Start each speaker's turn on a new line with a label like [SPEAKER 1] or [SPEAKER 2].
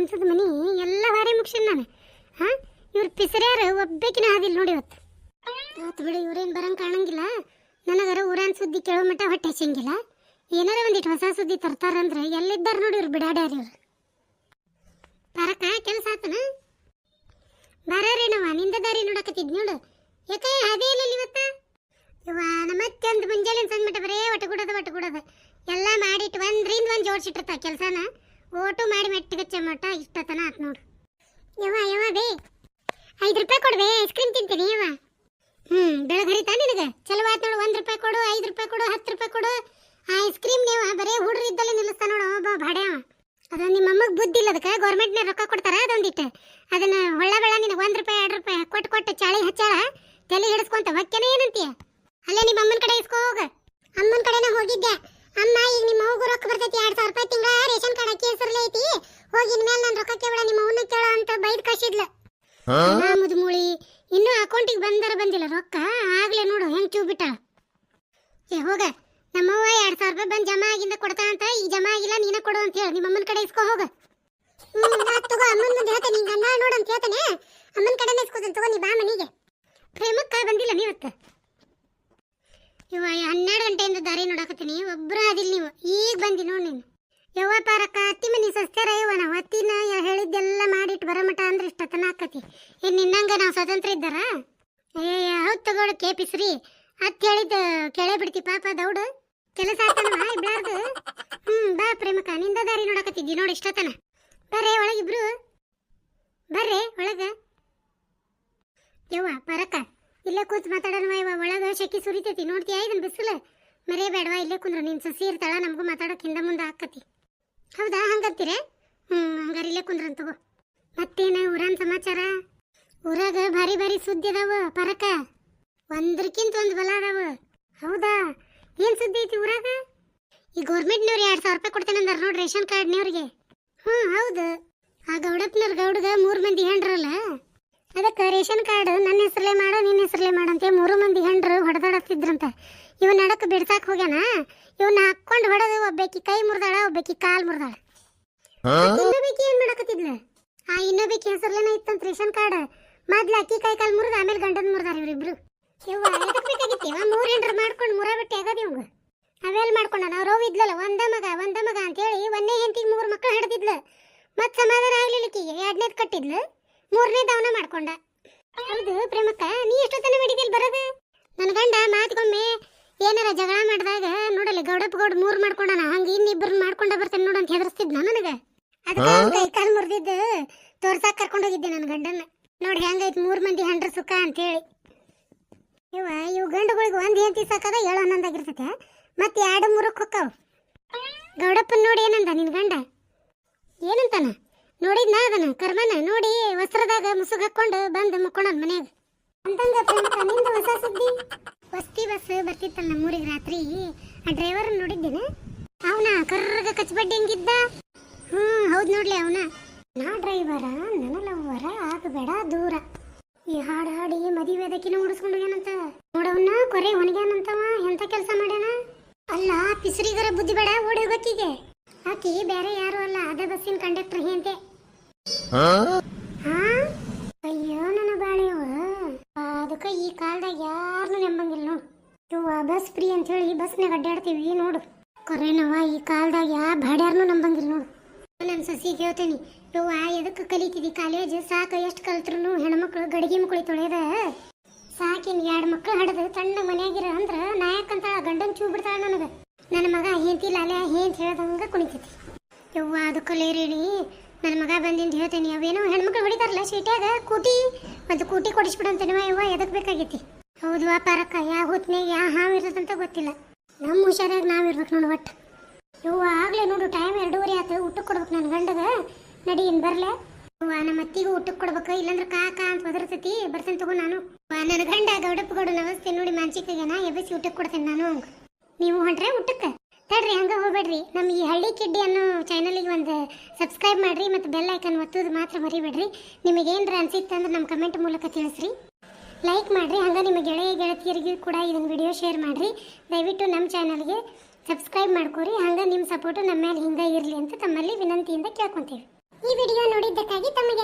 [SPEAKER 1] ಕಂಸದ ಮನಿ ಎಲ್ಲ ಬಾರಿ ಮುಗಿಸಿನ ನಾನು. ಹಾಂ, ಇವ್ರ ಪಿಸರ್ಯಾರು ಒಬ್ಬೇಕಿನ ಆದಿಲ್ಲ ನೋಡಿ ಇವತ್ತು. ಆತು ಬಿಡು ಇವ್ರೇನು ಬರಂಗೆ ಕಾಣಂಗಿಲ್ಲ. ನನಗರ ಊರನ್ ಸುದ್ದಿ ಕೇಳೋ ಮಟ್ಟ ಹೊಟ್ಟೆ ಹಚ್ಚಂಗಿಲ್ಲ ಏನಾರ ಒಂದಿಟ್ಟು ಹೊಸ ಸುದ್ದಿ ತರ್ತಾರಂದ್ರೆ ಎಲ್ಲಿದ್ದಾರ ನೋಡಿ ಇವ್ರು ಬಿಡಾಡ್ಯಾರ ಇವ್ರು. ಪರಕ ಕೆಲಸ ಆತನ? ಬರಾರೇನವ ನಿಂದ ದಾರಿ ನೋಡಕತ್ತಿದ್ ನೋಡು. ಯಾಕೆ ಅದೇ ಇಲ್ಲ ಇವತ್ತ? ಇವ ನಮ್ಮ ಒಂದು ಮುಂಜಾನೆ ಸಂದ್ಬಿಟ್ಟ ಬರೇ ಒಟ್ಟು ಕೊಡೋದು ಒಟ್ಟು ಕೊಡೋದು ಎಲ್ಲ ಮಾಡಿಟ್ಟು ಒಂದ್ರಿಂದ ಒಂದು ಜೋಡಿಸಿಟ್ಟಿರ್ತ ಕೆಲಸನ. ಓಟು ಮಾಡಿ ಮೆಟ್ಟಿಗೆ ಚಮಟ ಇಷ್ಟತನ ಆತ್ ನೋಡು. ಯವ್ವ ಯವ್ವ ಬೇ. ಐದು ರೂಪಾಯಿ ಕೊಡ್ಬೇ ಐಸ್ ಕ್ರೀಮ್ ತಿಂತೀನಿ, ಯವ್ವ. ಹ್ಞೂ ಬೆಳಗ್ಗೆ ನಿನಗೆ? ಚಲೋ ಆಯ್ತು ನೋಡು, ಒಂದು ರೂಪಾಯಿ ಕೊಡು, ಐದು ರೂಪಾಯಿ ಕೊಡು, ಹತ್ತು ರೂಪಾಯಿ ಕೊಡು. ಆ ಐಸ್ ಕ್ರೀಮ್ ನೀವು ಬರೇ ಹುಡ್ರು ಇದ್ದಲ್ಲಿ ನಿಲ್ಲಿಸ್ತಾ ನೋಡು ಒಬ್ಬ ಅದು ನಿಮ್ಮ ಅಮ್ಮಗೆ ಬುದ್ಧಿ ಇಲ್ಲ ಅದಕ್ಕೆ ಗೌರ್ಮೆಂಟ್ನ ರೊಕ್ಕ ಕೊಡ್ತಾರ ಅದೊಂದಿಟ್ಟು. ಅದನ್ನ ಹೊಳ್ಳ ಬೆಳ ನಿನಗೆ ಒಂದು ರೂಪಾಯಿ, ಎರಡು ರೂಪಾಯಿ ಕೊಟ್ಟು ಕೊಟ್ಟು ಚಾಳಿ ಹಚ್ಚಾಳ, ತಲೆ ಹಿಡಿಸ್ಕೊಂತ ಹೊಕ್ಕೇನೆ ಏನಂತೀಯ ಅಲ್ಲೇ ನಿಮ್ಮ ಅಮ್ಮನ ಕಡೆ ಇಸ್ಕೋ ಹೋಗ ಅಮ್ಮನ ಕಡೆನ ಹೋಗಿದ್ದೆ ಅಮ್ಮ ಈಗ ನಿಮ್ಮ ಅವ್ಗೂ ರೊಕ್ಕ ಬರ್ತೈತಿ ಎರಡು ಸಾವಿರ ರೂಪಾಯಿ ತಿಂಗಳ ರೇಷನ್ ಕಾರ್ಡ್ ಅಕ್ಕಿ ಹೆಸರಲ್ಲೇ ಐತಿ ಹೋಗಿ ಇನ್ಮೇಲೆ ನಾನು ರೊಕ್ಕ ಕೇಳ ನಿಮ್ಮ ಅವನ್ನ ಕೇಳ ಅಂತ ಬೈದ್ ಕಳಿಸಿದ್ಲು ಮುದುಮುಳಿ ಇನ್ನೂ ಅಕೌಂಟಿಗೆ ಬಂದರ ಬಂದಿಲ್ಲ ರೊಕ್ಕ. ಆಗ್ಲೇ ನೋಡು, ಹೆಂಗ್ ಚೂ ಬಿಟ್ಟ ಏ, ಹೋಗ. ನಮ್ಮವ್ವ ಎರಡ್ ಸಾವಿರ ರೂಪಾಯಿ ಬಂದು ಜಮಾ ಆಗಿಂದ ಕೊಡ್ತಾ ಅಂತ ಈ ಜಮಾ ಆಗಿಲ್ಲ, ನೀನ ಕೊಡು ಅಂತ ಹೇಳಿ. ನಿಮ್ಮ ಅಮ್ಮನ ಕಡೆ ಇಸ್ಕೊ, ಹೋಗ. ಹ್ಮ್ ತಗೋ, ಅಮ್ಮನ ಮುಂದೆ ಹೇಳ್ತೇನೆ. ನಿಂಗೆ ಅಣ್ಣ ನೋಡು ಅಂತ ಹೇಳ್ತಾನೆ. ಅಮ್ಮನ ಕಡೆನೇ ಇಸ್ಕೊತೀನಿ ತಗೋ, ನೀ ಬಾ ಮನೆಗೆ. ಪ್ರೇಮಕ್ಕ ಬಂದಿಲ್ಲ ನೀವತ್ತು ಇವ ಹನ್ನೆರಡು ಗಂಟೆಯಿಂದ ದಾರಿ ನೋಡಕತ್ತೀನಿ. ಒಬ್ರು ಅದಿಲ್ಲ ನೀವು. ಈಗ ಬಂದಿ ನೋಡಿ ನೀನು. ಯವ್ವ ಪಾರಕ್ಕ, ಅತ್ತಿ ಮನಿ ಸಸ್ತ್ಯಾರ ಇವ ನಾವು ಅತ್ತಿನ ಹೇಳಿದ್ದೆಲ್ಲ ಮಾಡಿಟ್ಟು ಬರಮಟ ಅಂದ್ರೆ ಇಷ್ಟತನ ಆಕತಿ. ಏನು ನಿನ್ನಂಗೆ ನಾವು ಸ್ವತಂತ್ರ ಇದ್ದಾರ? ಏ, ಹೌದು ತಗೋಳು, ಕೇಪಿಸ್ರಿ. ಅತ್ ಹೇಳಿದ ಕೆಳೆ ಬಿಡ್ತಿ ಪಾಪ, ದೌಡು. ಕೆಲಸ ಆತನವ ಇಬ್ಲಾರ್ದು ಹ್ಮ್, ಬಾ ಪ್ರೇಮಕ ನಿಂದ ದಾರಿ ನೋಡಕತ್ತಿದ್ದಿ ನೋಡಿ ಇಷ್ಟತನ ಬರ್ರೆ ಒಳಗಿಬ್ರು ಬರ್ರೆ, ಒಳಗ. ಯವ್ವ ಪರಕ ಇಲ್ಲೇ ಕೂತ್ ಮಾತಾಡೋಣ ಇವ ಒಳಗ ಶೆಕಿ ಸುರಿತೈತಿ, ನೋಡ್ತೀಯಾ ಇದನ್ ಬಿಸಿಲು? ಮರೇ ಬೇಡವಾ ಇಲ್ಲೇ ಕುಂದ್ರ, ನಿನ್ ಸಸಿ ಇರ್ತಾಳ, ನಮಗೂ ಮಾತಾಡೋಕ್ ಹಿಂದ ಮುಂದೆ ಆಕತಿ. ಹೌದಾ? ಹಂಗಂತೀರ? ಹ್ಮ್, ಹಂಗಾರ ಕುಂದ್ರನ್ ತಗೋ. ಮತ್ತೇನ ಊರನ್ ಸಮಾಚಾರ? ಊರಾಗ ಭಾರಿ ಭಾರಿ ಸುದ್ದಿ ಅದಾವ, ಪರಕ. ಒಂದ್ರಕ್ಕಿಂತ ಒಂದ್ ಬಲ ಅದಾವ. ಹೌದಾ? ಏನ್ ಸುದ್ದಿ ಐತಿ ಊರಾಗ? ಈ ಗೌರ್ಮೆಂಟ್ನವ್ರು ಎರಡ್ ಸಾವಿರ ರೂಪಾಯಿ ಕೊಡ್ತೇನೆ ಅಂದಾರ ನೋಡ್ರಿ, ರೇಷನ್ ಕಾರ್ಡ್ನವ್ರಿಗೆ. ಹ್ಮ್, ಹೌದು. ಆ ಗೌಡಪ್ಪನವ್ರ ಗೌಡಗ ಮೂರು ಮಂದಿ ಹೆಂಡ್ರಲ್ಲ? ಅದಕ್ಕೆ ರೇಷನ್ ಕಾರ್ಡ್ ನನ್ನ ಹೆಸರಲ್ಲೇ ಮಾಡು, ನಿನ್ನ ಹೆಸರಲ್ಲೇ ಮಾಡಂತೆ ಮೂರು ಮಂದಿ ಹೆಂಡ್ರು ಹೊಡೆದಾಡತ್ತಿದ್ರಂತ. ಇವ್ ನಡಕ್ಕೆ ಬಿಡ್ಸಾಕ್ ಇನ್ನೊಬ್ಬಾಕಿ ಹೆಸರಲ್ಲೇನ ಇತ್ತಂತ ರೇಷನ್ ಕಾರ್ಡ್. ಮೊದ್ಲು ಅಕ್ಕಿ ಕೈ ಕಾಲ್ ಮುರಿದ ಆಮೇಲೆ ಗಂಡನ ಮುರಿದಾರ ಇವ್ರಿಬ್ರು ಯವ್ವ ಎದಕ್ಕೆ ಬೇಕಾಗಿತ್ತೀವ ಮೂರ್ ಹೆಂಡ್ರು ಮಾಡ್ಕೊಂಡು ಮುರ ಬಿಟ್ಟು ಆಗದ ಇವಂಗ ಅವೆಲ್ ಮಾಡ್ಕೊಂಡ ನಾವು ರೋವ್ ಇದ್ಲಲ್ಲ ಒಂದ ಮಗ ಒಂದ ಮಗ ಅಂತೇಳಿ ಒಂದೇ ಹೆಂಡತಿಗೆ ಮೂರು ಮಕ್ಕಳು ಹಿಡ್ದಿದ್ಲು. ಮತ್ತೆ ಸಮಾಧಾನ ಆಗ್ಲಿಲ್ಲಕ್ಕಿಗೆ ಎರಡನೇದ್ ಕಟ್ಟಿದ್ಲು. ಮೂರನೇ ಅವನ ಮಾಡ್ಕೊಂಡ. ಹೌದು ಪ್ರೇಮಕ್ಕ ನೀ ಎಷ್ಟೊತ್ತನ ಮಾಡಿದಿಲ್ ಬರೋದು? ನನ್ನ ಗಂಡ ಮಾತಿಗೊಮ್ಮೆ ಏನಾರ ಜಗಳ ಮಾಡಿದಾಗ ನೋಡಲಿ ಗೌಡಪ್ಪ ಗೌಡ ಮೂರ್ ಮಾಡ್ಕೊಂಡಾನ ಹಂಗ ಇನ್ನಿಬ್ಬರನ್ನ ಮಾಡ್ಕೊಂಡ ಬರ್ತೇನೆ ನೋಡು ಅಂತ ಹೆದರ್ಸ್ತಿದ್ನ ನನಗೆ. ಅದಕ್ಕೆ ಕೈ ಕಾಲ್ ಮುರಿದಿದ್ದು ತೋರ್ಸಾಕ್ ಕರ್ಕೊಂಡು ಹೋಗಿದ್ದೆ ನನ್ನ ಗಂಡನ್ನ. ನೋಡಿ ಹೆಂಗೈತೆ ಮೂರು ಮಂದಿ ಹೆಂಡ್ರ ಸುಖ ಅಂತೇಳಿ. ಇವ ಇವು ಗಂಡುಗಳಿಗೆ ಒಂದು ಹೆಂಡತಿ ಸಾಕದ ಏಳು ಹನ್ನೊಂದಾಗಿರ್ತೈತೆ ಮತ್ತೆ ಎರಡು ಮೂರಕ್ಕೆ ಹೊಕ್ಕಾವ. ಗೌಡಪ್ಪನ ನೋಡಿ ಏನಂದ ನಿನ್ನ ಗಂಡ? ಏನಂತಾನ? ನೋಡಿದ್ನ ಅದನ್ನ ಕರ್ಮನ? ನೋಡಿ ವಸ್ತ್ರದಾಗ ಮುಸುಗ್ ಹಾಕೊಂಡು ಬಂದು ಮುಕ್ಕೊಂಡನ್ ಮನ್ಯಾಗ. ಅಂತಂಗ ನಿಂದು ಹೊಸ ಸುದ್ದಿ? ವಸ್ತಿ ಬಸ್ ಬರ್ತಿತ್ತಲ್ಲ ನಮ್ಮೂರಿಗೆ ರಾತ್ರಿ. ಆ ಡ್ರೈವರ್ ನೋಡಿದ್ದೇನೆ. ಅವನ ಕರ್ರಗ ಕಚ್ಚಬಡ್ಡಿ ಹೆಂಗಿದ್ದ? ಹ್ಮ್, ಹೌದು ನೋಡ್ಲಿ ಅವನ. ನಾ ಡ್ರೈವರ ನನ್ನ ಲವ್ವರ ಆಗಬೇಡ ದೂರ. ಈ ಹಾಡು ಹಾಡಿ ಮದುವೆ ಅದಕ್ಕಿನ ಉಡಿಸ್ಕೊಂಡು ಏನಂತ ನೋಡವನ್ನ ಕೊರೆ ಹೊಣಗ್ಯಾನಂತವ ಎಂತ ಕೆಲಸ ಮಾಡ್ಯಾನ? ಅಲ್ಲ ಪಿಸರಿಗರ ಬುದ್ಧಿ ಬೇಡ ಓಡಿ ಹೋಗಕ್ಕಿಗೆ ಆಕಿ ಬೇರೆ ಯಾರು ಅಲ್ಲ ಅದ ಬಸ್ಸಿನ ಕಂಡಕ್ಟರ್ ಹಿಂತೆ ಅಯ್ಯೋ ನನ್ನ ಬಾಳೆವ ಅದಕ್ಕ ಈ ಕಾಲದಾಗ ಯಾರನ್ನು ನಂಬಂಗಿಲ್ಲ ನೋಡು. ಬಸ್ ಫ್ರೀ ಅಂತ ಹೇಳಿ ಬಸ್ನಾಗ ಅಡ್ಡಾಡ್ತೀವಿ ನೋಡು. ಕೊರೇನವ ಈ ಕಾಲದಾಗ ಯಾ ಬಾಡ್ಯಾರ್ನು ನಂಬಂಗಿಲ್ಲ ನೋಡು. ನನ್ನ ಸಸಿ ಹೇಳ್ತೇನೆ ಯವ್ವ ಎದಕ್ಕೆ ಕಲಿತಿದಿ ಕಾಲೇಜ್ ಸಾಕ ಎಷ್ಟು ಕಲ್ತ್ರು ಹೆಣ್ಮಕ್ಳು ಗಡಿಗೆ ಮಕ್ಳು ತೊಳೆದ? ಸಾಕಿನ ಎರಡು ಮಕ್ಳು ಹಡದು ತಣ್ಣ ಮನೆಯಾಗಿರ ಅಂದ್ರ ನಾಯಕಂತ ಗಂಡನ್ ಚೂ ಬಿಡ್ತಾಳ ನನಗ. ನನ್ನ ಮಗ ಹೇಂತಿ ಲಾಲೆ ಹೇಂತ ಹೇಳ್ದಂಗ ಕುಣಿತೈತಿ. ಯವ್ವ, ಅದು ಕಲೇರಿ ನನ್ನ ಮಗ ಬಂದಿಂದ ಹೇಳ್ತೇನೆ, ಅವೇನೋ ಹೆಣ್ಮಕ್ಳು ಹೊಡಿತಾರಲ್ಲ ಶೀಟ್ಯಾಗ? ಕೂಟಿ? ಮತ್ತು ಕೂಟಿ ಕೊಡಿಸ್ಬಿಡಂತೇನವ ಯವ್ವ, ಎದಕ್ ಬೇಕಾಗೈತಿ? ಹೌದು ಪಾರಕ್ಕ ಯಾವ ಹೊತ್ನ್ಯಾಗ ಯಾವ ಹಾವು ಇರ್ತದಂತ ಗೊತ್ತಿಲ್ಲ. ನಮ್ಮ ಹುಷಾರಾಗಿ ನಾವು ಇರ್ಬೇಕು ನೋಡು ಒಟ್ಟು. ಯವ್ವ, ಆಗ್ಲೇ ನೋಡು ಟೈಮ್ ಎರಡೂವರೆ ಆತು ಊಟಕ್ಕೆ ಕೊಡ್ಬೇಕು ನನ್ನ ಗಂಡಗ. ನಡಿ, ಇನ್ ಬರ್ಲೆ. ನಮ್ಮ ಅತ್ತಿಗೂ ಊಟಕ್ಕೆ ಕೊಡ್ಬೇಕು. ಇಲ್ಲಾಂದ್ರೆ ಕಾಕ ಅಂತ ಬದರ್ತತಿ ಬರ್ತೇನೆ ತಗೋ ನಾನು. ನನ್ನ ಗಂಡ ಗೌಡಪ್ಪ ಗೌಡ ನಮಸ್ತೆ ನೋಡಿ ಮಾಂಚಿಕಾಗೇನ ಎಬ್ಬಿಸಿ ಊಟಕ್ಕೆ ಕೊಡ್ತೇನೆ ನಾನು. ನೀವು ಹೊಂಟ್ರೆ ಊಟಕ್ಕೆ. ತಡ್ರಿ, ಹಂಗ ಹೋಗ್ಬೇಡ್ರಿ. ನಮ್ಮ ಈ ಹಳ್ಳಿ ಕಿಡ್ಡಿ ಅನ್ನೋ ಚಾನಲಿಗೆ ಒಂದು ಸಬ್ಸ್ಕ್ರೈಬ್ ಮಾಡ್ರಿ ಮತ್ತು ಬೆಲ್ ಐಕನ್ ಒತ್ತೋದು ಮಾತ್ರ ಮರಿಬೇಡ್ರಿ. ನಿಮಗೆ ಏನ್ರ ಅನ್ಸಿತ್ತು ಅಂದ್ರೆ ನಮ್ಮ ಕಮೆಂಟ್ ಮೂಲಕ ತಿಳಿಸ್ರಿ. ಲೈಕ್ ಮಾಡ್ರಿ, ಹಂಗೆ ನಿಮ್ಮ ಗೆಳೆಯ, ಗೆಳತಿಯರಿಗೂ ಕೂಡ ಇದನ್ನು ವಿಡಿಯೋ ಶೇರ್ ಮಾಡ್ರಿ. ದಯವಿಟ್ಟು ನಮ್ಮ ಚಾನಲ್ಗೆ ಸಬ್ಸ್ಕ್ರೈಬ್ ಮಾಡ್ಕೊರಿ. ಹಂಗೆ ನಿಮ್ಮ ಸಪೋರ್ಟು ನಮ್ಮ ಮೇಲೆ ಹಿಂಗೆ ಇರಲಿ ಅಂತ ತಮ್ಮಲ್ಲಿ ವಿನಂತಿಯಿಂದ ಕೇಳ್ಕೊಂತೀವಿ. ಈ ವಿಡಿಯೋ ನೋಡಿದ್ದಕ್ಕಾಗಿ ರೀ